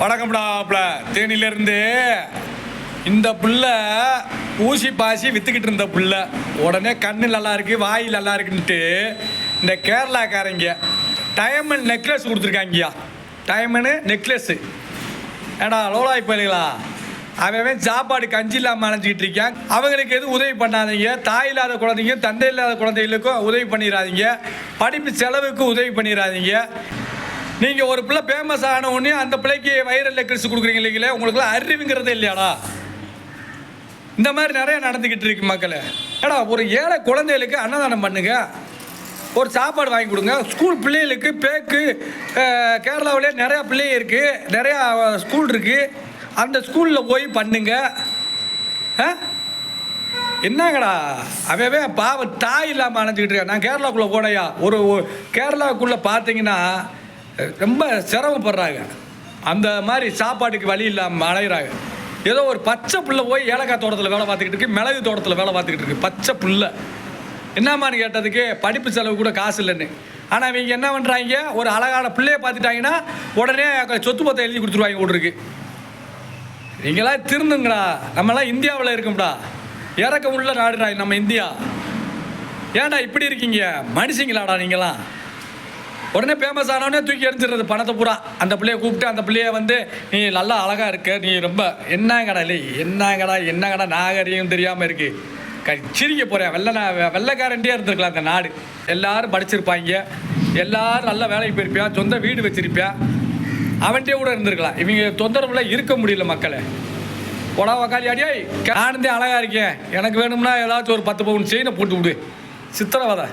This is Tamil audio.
வணக்கம்டாப்ல தேனியிலேருந்து இந்த புள்ள ஊசி பாசி வித்துக்கிட்டு இருந்த புள்ள. உடனே கண்ணு நல்லா இருக்கு வாய் நல்லா இருக்குன்ட்டு இந்த கேரளாக்காரங்க டைமண்ட் நெக்லஸ் கொடுத்துருக்காங்கய்யா. டைமண்டு நெக்லஸ்ஸு ஏடா லோலாய் போயிலுங்களா அவன் சாப்பாடு கஞ்சி இல்லாமல் அணைஞ்சிக்கிட்டு இருக்கான். அவங்களுக்கு எதுவும் உதவி பண்ணாதீங்க. தாய் இல்லாத குழந்தைங்க தந்தை இல்லாத குழந்தைகளுக்கும் உதவி பண்ணிடாதீங்க படிப்பு செலவுக்கு உதவி பண்ணிடாதீங்க நீங்கள் ஒரு பிள்ளை ஃபேமஸ் ஆன உடனே அந்த பிள்ளைக்கு வைரல் லெக்கர்ஸ் கொடுக்குறீங்க இல்லைங்களே உங்களுக்குலாம் அறிவுங்கிறதே இல்லையாடா? இந்த மாதிரி நிறைய நடந்துக்கிட்டு இருக்கு மக்களே. ஏடா ஒரு ஏழை குழந்தைகளுக்கு அன்னதானம் பண்ணுங்க. ஒரு சாப்பாடு வாங்கி கொடுங்க. ஸ்கூல் பிள்ளைகளுக்கு பேக்கு கேரளாவிலே நிறையா பிள்ளைங்க இருக்குது நிறையா ஸ்கூல் இருக்குது அந்த ஸ்கூலில் போய் பண்ணுங்க. ஆ என்னங்கடா? அவன் பாவம் தாய் இல்லாமல் அணைஞ்சிக்கிட்டு இருக்கேன். நான் கேரளாக்குள்ளே போனையா? ஒரு ஒரு கேரளாக்குள்ளே பார்த்தீங்கன்னா ரொம்ப சிரமப்படுறாங்க. அந்த மாதிரி சாப்பாட்டுக்கு வழி இல்லாமல் அலையிறாங்க. ஏதோ ஒரு பச்சை புள்ள போய் ஏலக்காய் தோட்டத்தில் வேலை பார்த்துக்கிட்டு இருக்கு மிளகு தோட்டத்தில் வேலை பார்த்துக்கிட்டு இருக்கு பச்சை புள்ள என்னம்மான்னு கேட்டதுக்கு படிப்பு செலவு கூட காசு இல்லைன்னு. ஆனால் இவங்க என்ன பண்ணுறாங்க ஒரு அழகான பிள்ளையை பார்த்துட்டாங்கன்னா உடனே சொத்து பத்தை எழுதி கொடுத்துருவாங்க விட்ருக்கு நீங்களாம் திருந்துங்கடா. நம்மலாம் இந்தியாவில் இருக்கோம்டா. இறக்க உள்ள நாடுடா நம்ம இந்தியா. ஏன்டா இப்படி இருக்கீங்க? மனுஷங்களாடா நீங்களாம். உடனே ஃபேமஸ் ஆனவொடனே தூக்கி எரிஞ்சிடுறது பணத்தை பூரா. அந்த பிள்ளைய கூப்பிட்டு அந்த பிள்ளைய வந்து நீ நல்லா அழகாக இருக்க. நீ ரொம்ப என்னங்கடா இல்லை என்னங்கடா? என்னங்கடா நாகரிகம் தெரியாமல் இருக்கு? க சிரிக்க போகிறேன் வெள்ளை வெள்ளக்காரண்டியாக இருந்திருக்கலாம் அந்த நாடு. எல்லாரும் படிச்சிருப்பாங்க. எல்லாரும் நல்ல வேலைக்கு போயிருப்பியா? சொந்த வீடு வச்சிருப்பியா? அவன்கிட்டே கூட இருந்திருக்கலாம். இவங்க தொந்தரவுல இருக்க முடியல மக்களை. போடா உக்காலி அடியாய் ஆனந்தே அழகாக இருக்கேன். எனக்கு வேணும்னா ஏதாச்சும் ஒரு பத்து பவுன் செயினை போட்டு விடு. சித்திரவதை.